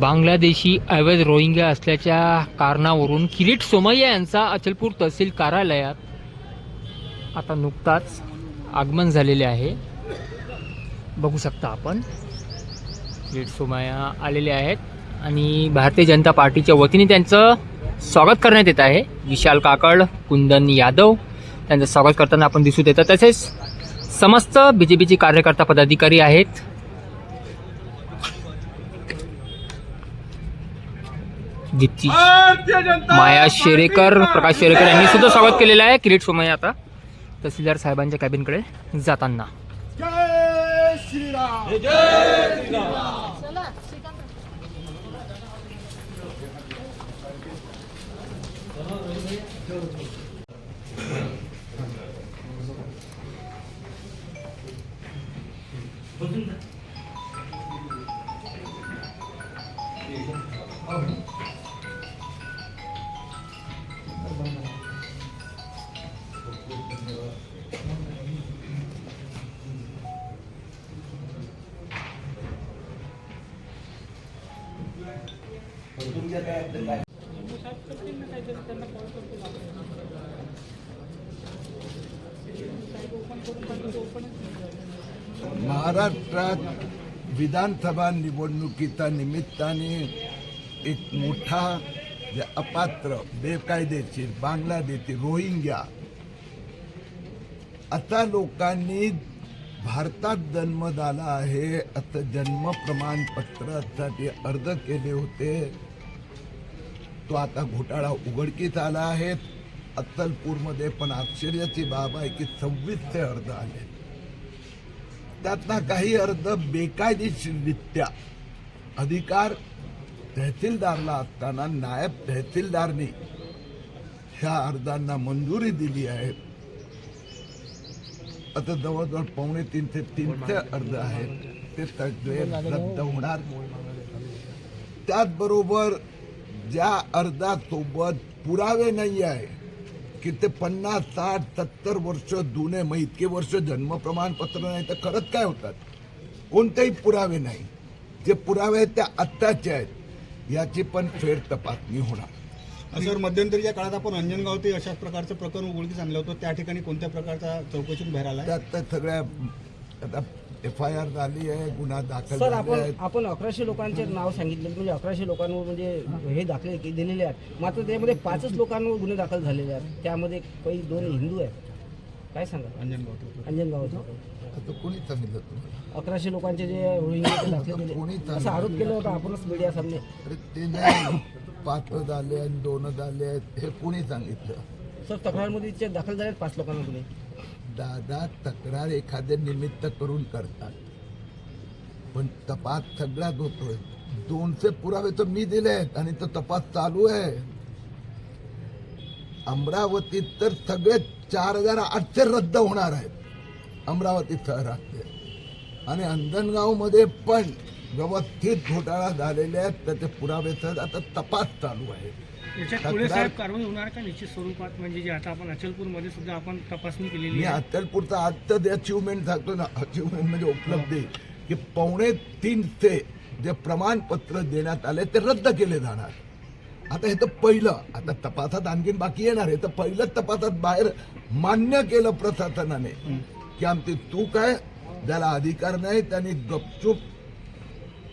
बांगलादेशी अवैध रोहिंग्या असल्याच्या कारणावरून किरीट सोमय्या यांचा अचलपूर तहसील कार्यालयात आता नुकताच आगमन झालेले आहे. बघू शकता आपण. किरीट सोमय्या आलेले आहेत आणि भारतीय जनता पार्टीच्या वतीने त्यांचं स्वागत करण्यात येत आहे. विशाल काकड कुंदन यादव त्यांचं स्वागत करताना आपण दिसून येतं. तसेच समस्त बी जे पीचे कार्यकर्ता पदाधिकारी आहेत. दीप्ती. माया शेरेकर प्रकाश शेरेकर यांनी सुद्धा स्वागत केलेलं आहे. किरीट सोमय्या आता तहसीलदार साहेबांच्या कॅबिनकडे जाताना. जय श्रीराम महाराष्ट्रात विधानसभा निवडणुकीच्या निमित्ताने एक मोठा जे अपात्र बेकायदेशीर बांगलादेशी रोहिंग्या आता लोकांनी भारतात जन्म झाला आहे असं जन्म प्रमाणपत्रासाठी अर्ज केले होते. तो आता घोटाळा उघडकीस आला आहे. अत्तलपूरमध्ये पण आश्चर्याची बाब आहे की सव्वीसचे अर्ज आले. त्यातला काही अर्ज बेकायदेशीररित्या अधिकार तहसीलदारला असताना नायब तहसीलदारनी ह्या अर्जांना मंजुरी दिली आहे. आता जवळजवळ पावणे तीनशे तीनशे अर्ज आहेत. ते सगळे रद्द होणार. त्याचबरोबर ज्या अर्जासोबत पुरावे नाही आहे की ते पन्नास साठ सत्तर वर्ष जुने मग इतके वर्ष जन्म प्रमाणपत्र नाही तर खरंच काय होतात? कोणतेही पुरावे नाही. जे पुरावे आहेत ते आत्ताचे आहेत याची पण फेर तपासणी होणार. सर मध्यंतरीच्या काळात आपण अंजनगाव ते अशाच प्रकारचं प्रकरण उघडकीस आणलं होतं. त्या ठिकाणी कोणत्या प्रकारचा चौकशीतून बाहेर आला त्यात तर सगळ्या आता एफ आय आर झाली आहे गुन्हा दाखल सर आपण आहेत. आपण अकराशे लोकांचे नाव सांगितले म्हणजे अकराशे लोकांवर म्हणजे हे दाखले के- दिलेले आहेत. मात्र त्यामध्ये पाचच लोकांवर गुन्हे दाखल झालेले आहेत. त्यामध्ये काही दोन हिंदू आहेत. काय सांगा अंजनगाव अंजनगावचे आता कोणी सांगितलं तुम्हाला अकराशे लोकांचे जे रोहिंग्याचे दाखले कोणी दिले. सांगितलं? असा आरोप केला होता आपणच मीडिया सामने. अरे ते नाही. पाच झाले आणि दोन झाले आहेत हे कोणी सांगितलं? सर तक्रारमध्ये दाखल झाले आहेत पाच लोकांना दादा तक्रार एखादे निमित्त करून करतात. पण तपास सगळ्यात होतोय. दोनशे पुरावे तर मी दिले आहेत आणि तो तपास चालू आहे. अमरावतीत तर सगळे चार हजार आठशे रद्द होणार आहेत. अमरावती शहरातले. आणि अंजनगावमध्ये पण व्यवस्थित घोटाळा झालेले आहेत त्याचे पुरावे सह आता तपास चालू आहे. याच्यात तक्रार- पुढे साहेब कारवाई होणार का निश्चित स्वरूपात? म्हणजे जे आता आपण अचलपूरमध्ये सुद्धा आपण तपासणी केलेली मी आहे. अत्तलपूरचा आजचं अचिव्हमेंट सांगतो ना अचिव्हमेंट म्हणजे उपलब्धी की पावणे तीनशे जे प्रमाणपत्र देण्यात आले ते रद्द केले जाणार. आता हे तर पहिलं आता तपासात आणखीन बाकी येणार आहे तर पहिलंच तपासात बाहेर मान्य केलं प्रशासनाने की आमची चूक आहे ज्याला अधिकार नाही त्यांनी गपचूप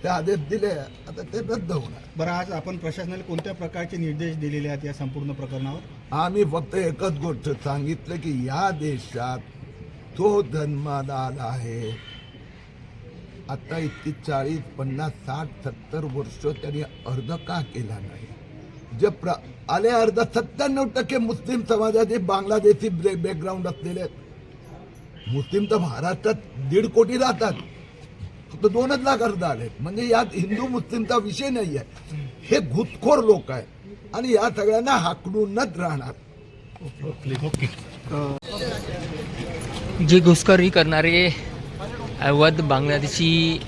ते आदेश दिले आता ते रद्द होणार. बरं आज आपण प्रशासनाला कोणत्या प्रकारचे निर्देश दिलेले आहेत या संपूर्ण प्रकरणावर? आम्ही फक्त एकच गोष्ट सांगितलं की या देशात तो जन्माला आला आहे. आता इतकी चाळीस पन्नास साठ सत्तर वर्ष त्यांनी अर्ज का केला नाही? जे प्र आले अर्ज सत्त्याण्णव टक्के मुस्लिम समाजाचे बांगलादेशी बॅकग्राऊंड असलेले आहेत. मुस्लिम तर महाराष्ट्रात दीड कोटी राहतात. फक्त दोनच लाख अर्ज आले म्हणजे यात हिंदू मुस्लिमचा विषय नाही आहे हे घुसखोर लोक आहेत. आणि या सगळ्यांना हाकडूनच राहणार. जे घुसखोरी करणारे अवध बांगलादेशी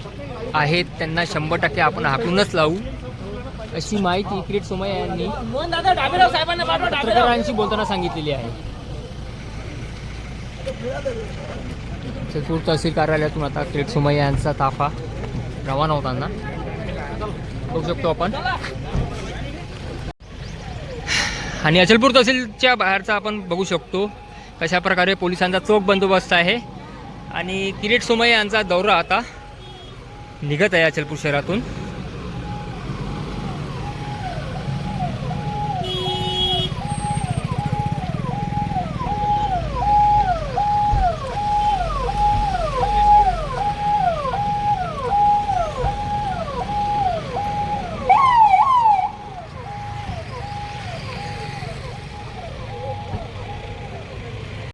आहेत त्यांना शंभर टक्के आपण हाकडूनच लावू. अशी माहिती क्रिकेट सोमय्या यांनी पत्रकारांशी बोलताना सांगितलेली आहे. चतुर्थ तहसील कार्यालयातून आता किरीट सोमय्या यांचा ताफा रवाना होताना. बघू शकतो आपण. आणि अचलपूर तहसीलच्या बाहेरचा आपण बघू शकतो. कशा प्रकारे पोलिसांचा चोख बंदोबस्त आहे. आणि किरीट सोमय्या यांचा दौरा आता निघत आहे अचलपूर शहरातून.